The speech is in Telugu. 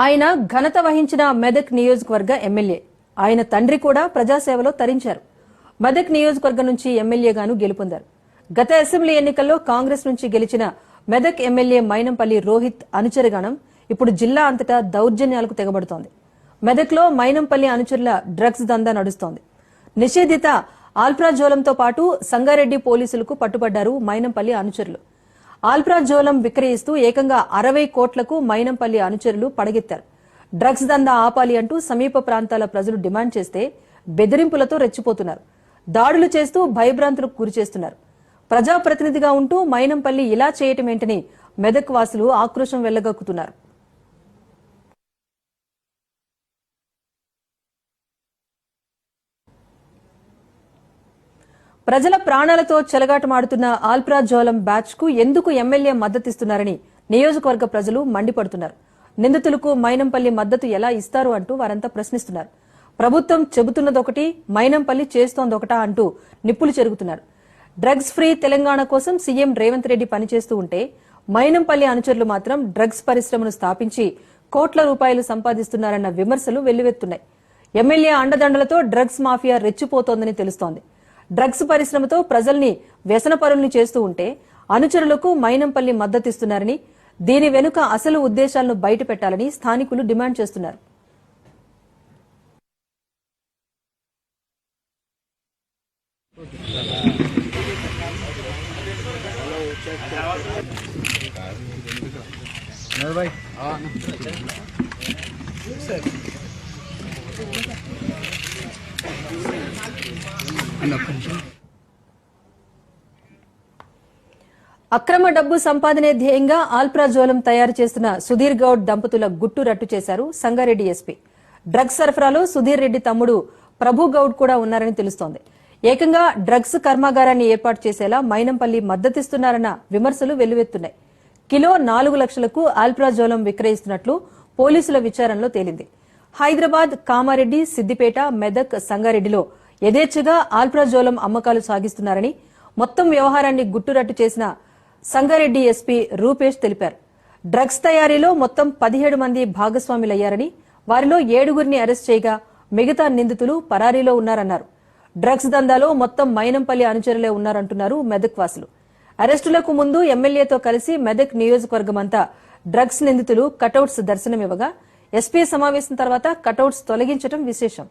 ఆయన ఘనత వహించిన మెదక్ నియోజకవర్గ ఎమ్మెల్యే. ఆయన తండ్రి కూడా ప్రజాసేవలో తరించారు. మెదక్ నియోజకవర్గం నుంచి ఎమ్మెల్యేగాను గెలుపొందారు. గత అసెంబ్లీ ఎన్నికల్లో కాంగ్రెస్ నుంచి గెలిచిన మెదక్ ఎమ్మెల్యే మైనంపల్లి రోహిత్ అనుచరగణం ఇప్పుడు జిల్లా అంతటా దౌర్జన్యాలకు తెగబడుతోంది. మెదక్లో మైనంపల్లి అనుచరుల డ్రగ్స్ దందా నడుస్తోంది. నిషేధిత ఆల్ప్రాజోలంతో పాటు సంగారెడ్డి పోలీసులకు పట్టుబడ్డారు మైనంపల్లి అనుచరులు. ఆల్ప్రాజోలం విక్రయిస్తూ ఏకంగా అరవై కోట్లకు మైనంపల్లి అనుచరులు పడగెత్తారు. డ్రగ్స్ దందా ఆపాలి అంటూ సమీప ప్రాంతాల ప్రజలు డిమాండ్ చేస్తే బెదిరింపులతో రెచ్చిపోతున్నారు. దాడులు చేస్తూ భయభ్రాంతులకు గురి చేస్తున్నారు. ప్రజాప్రతినిధిగా ఉంటూ మైనంపల్లి ఇలా చేయటమేంటని మెదక్ వాసులు ఆక్రోశం వెళ్ళగక్కుతున్నారు ప్రజల ప్రాణాలతో చెలగాటమాడుతున్న ఆల్ప్రాజోలం బ్యాచ్కు ఎందుకు ఎమ్మెల్యే మద్దతిస్తున్నారని నియోజకవర్గ ప్రజలు మండిపడుతున్నారు. నిందితులకు మైనంపల్లి మద్దతు ఎలా ఇస్తారు అంటూ వారంతా ప్రశ్నిస్తున్నారు. ప్రభుత్వం చెబుతున్నదొకటి మైనంపల్లి చేస్తోందొకటా అంటూ నిప్పులు చెరుగుతున్నారు. డ్రగ్స్ ఫ్రీ తెలంగాణ కోసం సీఎం రేవంత్ రెడ్డి పనిచేస్తూ ఉంటే మైనంపల్లి అనుచరులు మాత్రం డ్రగ్స్ పరిశ్రమను స్థాపించి కోట్ల రూపాయలు సంపాదిస్తున్నారన్న విమర్శలు వెల్లువెత్తున్నాయి. ఎమ్మెల్యే అండదండలతో డ్రగ్స్ మాఫియా రెచ్చిపోతోందని తెలుస్తోంది. డ్రగ్స్ పరిశ్రమతో ప్రజల్ని వ్యసనపరుల్ని చేస్తూ ఉంటే అనుచరులకు మైనంపల్లి మద్దతిస్తున్నారని దీని వెనుక అసలు ఉద్దేశాలను బయటపెట్టాలని స్థానికులు డిమాండ్ చేస్తున్నారు. అక్రమ డబ్బు సంపాదనే ధ్యేయంగా ఆల్ప్రాజోలం తయారు చేస్తున్న సుధీర్ గౌడ్ దంపతుల గుట్టు రట్టు చేశారు సంగారెడ్డి ఎస్పీ. డ్రగ్స్ సరఫరాలో సుధీర్ రెడ్డి తమ్ముడు ప్రభు గౌడ్ కూడా ఉన్నారని తెలుస్తోంది. ఏకంగా డ్రగ్స్ కర్మాగారాన్ని ఏర్పాటు చేసేలా మైనంపల్లి మద్దతిస్తున్నారన్న విమర్శలు వెల్లువెత్తున్నాయి. కిలో నాలుగు లక్షలకు ఆల్ప్రాజోలం విక్రయిస్తున్నట్లు పోలీసుల విచారణలో తేలింది. హైదరాబాద్ కామారెడ్డి సిద్దిపేట మెదక్ సంగారెడ్డిలో యథేచ్ఛగా ఆల్ప్రాజోలం అమ్మకాలు సాగిస్తున్నారని మొత్తం వ్యవహారాన్ని గుట్టురట్టు చేసిన సంగారెడ్డి ఎస్పీ రూపేష్ తెలిపారు. డ్రగ్స్ తయారీలో మొత్తం పదిహేడు మంది భాగస్వాములయ్యారని వారిలో ఏడుగురిని అరెస్ట్ చేయగా మిగతా నిందితులు పరారీలో ఉన్నారన్నారు. డ్రగ్స్ దందాలో మొత్తం మైనంపల్లి అనుచరులే ఉన్నారంటున్నారు మెదక్ వాసులు. అరెస్టులకు ముందు ఎమ్మెల్యేతో కలిసి మెదక్ నియోజకవర్గమంతా డ్రగ్స్ నిందితులు కటౌట్స్ దర్శనమివ్వగా ఎస్పీ సమావేశం తర్వాత కటౌట్స్ తొలగించడం విశేషం.